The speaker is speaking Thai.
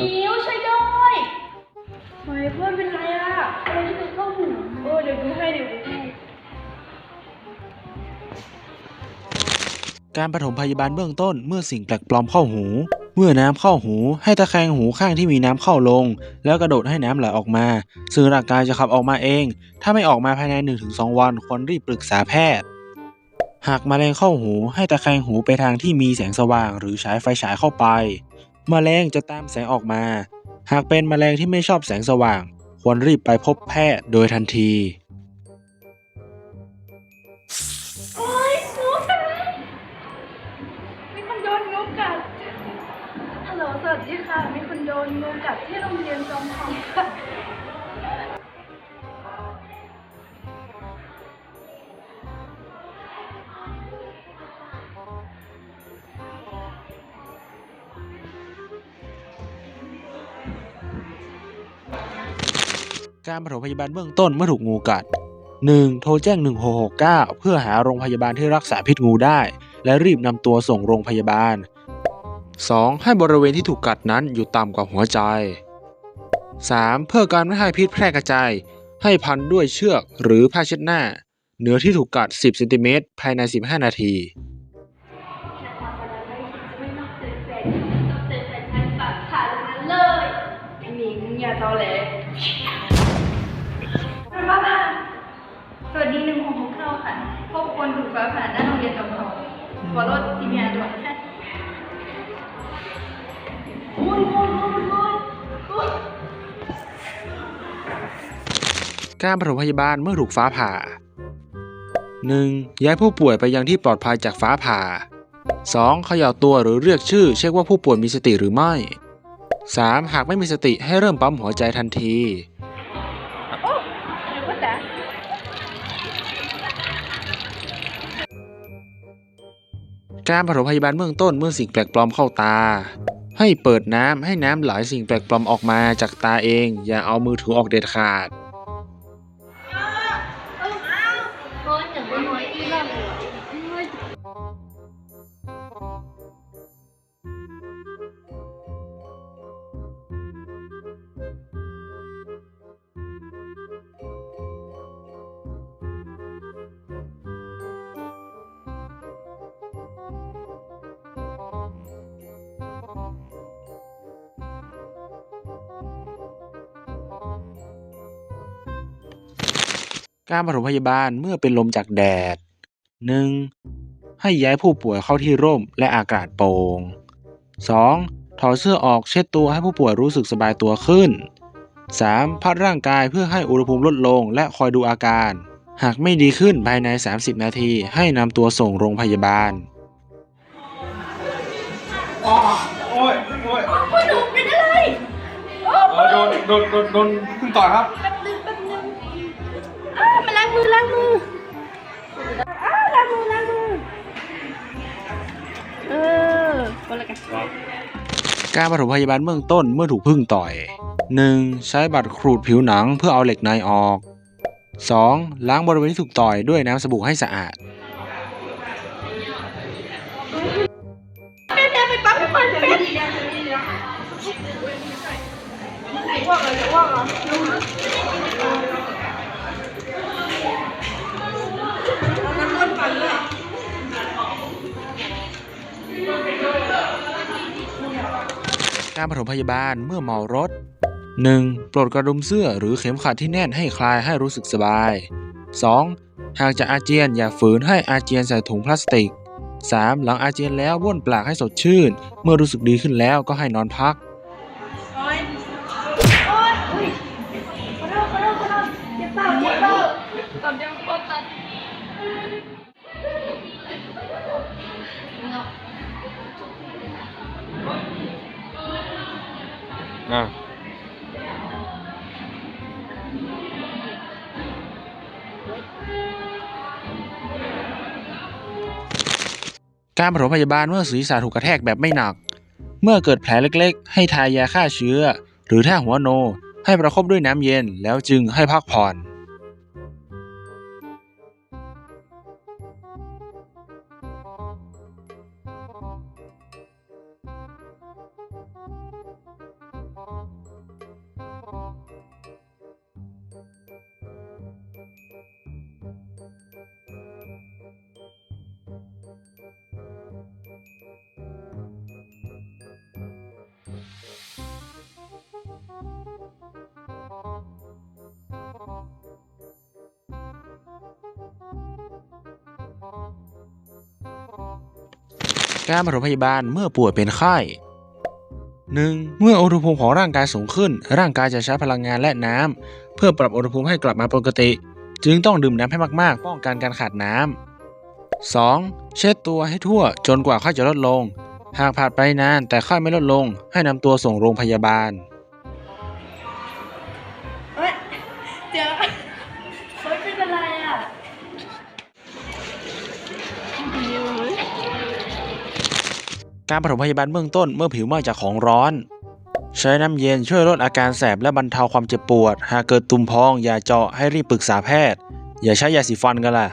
มิวช่วยด้วยเฮ้ยเพื่อนเป็นไรอะอะไรที่เป็นข้อหูเออเดี๋ยวดูให้เดี๋ยวดูให้การปฐมพยาบาลเบื้องต้นเมื่อสิ่งแปลกปลอมเข้าหู เมื่อน้ำเข้าหูให้ตะแคงหูข้างที่มีน้ำเข้าลง แล้วกระโดดให้น้ำไหลออกมา ซึ่งร่างกายจะขับออกมาเอง ถ้าไม่ออกมาภายใน 1-2 วันควรรีบปรึกษาแพทย์ หากแมลงเข้าหูให้ตะแคงหูไปทางที่มีแสงสว่าง หรือฉายไฟฉายเข้าไป มแมลงจะตามแสงออกมา หากเป็นมแมลงที่ไม่ชอบแสงสว่าง ควรรีบไปพบแพทย์โดยทันที โอ๊ยงูกัดมีคนโดนงูกัดฮัลโหลสวัสดีค่ะ มีคนโดนงูกัดที่โรงเรียนจอมทองค่ะ การปฐมพยาบาลเบื้องต้นเมื่อถูกงูกัด 1. โทรแจ้ง 1669 เพื่อหาโรงพยาบาลที่รักษาพิษงูได้ และรีบนำตัวส่งโรงพยาบาล 2. ให้บริเวณที่ถูกกัดนั้นอยู่ต่ำกว่าหัวใจ 3. เพื่อการไม่ให้พิษแพร่กระจาย ให้พันด้วยเชือกหรือผ้าเช็ดหน้าเนื้อที่ถูกกัด 10เซนติเมตรภายใน 15 นาทีไม่ต้องเจอแฟนต้องเจอแฟนทางฝั่งขาตรงนั้นเลยไอ้หมิงอย่าตอแหล สวัสดีหนึ่งหกหกเก้าค่ะพบคนถูกฟ้าผ่าหน้าโรงเรียนจอมทองขอรถทีมงานด่วนค่ะโอ้ยโอ้ยโอ้ยโอ้ยโอ้ยการปฐมพยาบาลเมื่อถูกฟ้าผ่า 1. ย้ายผู้ป่วยไปยังที่ปลอดภัยจากฟ้าผ่า 2. เขย่าตัวหรือเรียกชื่อ เช็คว่าผู้ป่วยมีสติหรือไม่ 3. หากไม่มีสติให้เริ่มปั๊มหัวใจทันที ก็แต่ารปฐมพยาบาลเบื้องต้นเมื่อสิ่งแปลกปลอมเข้าตา ให้เปิดน้ำให้น้ำไหลสิ่งแปลกปลอมออกมาจากตาเอง อย่าเอามือถือออกเด็ดขาด การปฐมพยาบาลเมื่อเป็นลมจากแดด 1. ให้ย้ายผู้ป่วยเข้าที่ร่มและอากาศโปร่ง 2. ถอดเสื้อออกเช็ดตัวให้ผู้ป่วยรู้สึกสบายตัวขึ้น 3. พัดร่างกายเพื่อให้อุณหภูมิลดลงและคอยดูอาการ หากไม่ดีขึ้นภายใน 30 นาทีให้นำตัวส่งโรงพยาบาลอ๋อโอ้ยโอ้ยพ่อหนูเป็นอะไรโอ้เออโดนโดนโดนโดนพึ่งต่อยครับ มือล้างมือเออคนละกันการปฐมพยาบาลเบื้องต้นเมื่อถูกพึ่งต่อย 1. ใช้บัตรขูดผิวหนังเพื่อเอาเหล็กในออก 2. ล้างบริเวณที่ถูกต่อยด้วยน้ำสบู่ให้สะอาดแม่แม่ไปปั๊มน้ำมันแม่ว่างเหรอ การปฐมพยาบาลเมื่อเมารถ 1. ปลดกระดุมเสื้อหรือเข็มขัดที่แน่นให้คลายให้รู้สึกสบาย 2. หากจะอาเจียนอย่าฝืนให้อาเจียนใส่ถุงพลาสติก 3. หลังอาเจียนแล้วบ้วนปากให้สดชื่น เมื่อรู้สึกดีขึ้นแล้วก็ให้นอนพัก การปฐมพยาบาลเมื่อศีรษะถูกกระแทกแบบไม่หนัก เมื่อเกิดแผลเล็กๆ ให้ทายาฆ่าเชื้อ หรือถ้าหัวโน ให้ประคบด้วยน้ำเย็นแล้วจึงให้พักผ่อน การปฐมพยาบาลเมื่อป่วยเป็นไข้ 1. เมื่ออุณหภูมิของร่างกายสูงขึ้น ร่างกายจะใช้พลังงานและน้ำเพื่อปรับอุณหภูมิให้กลับมาปกติ จึงต้องดื่มน้ำให้มากๆ ป้องกันการขาดน้ำ 2. เช็ดตัวให้ทั่วจนกว่าไข้จะลดลง หากผ่านไปนานแต่ไข้ไม่ลดลง ให้นำตัวส่งโรงพยาบาลเฮ้ยเการปฐมพยาบาลเบื้องต้นเมื่อผิวไหม้จากของร้อน ใช้น้ำเย็นช่วยลดอาการแสบและบรรเทาความเจ็บปวด หากเกิดตุ่มพองอย่าเจาะให้รีบปรึกษาแพทย์ อย่าใช้ยาสีฟันกันล่ะ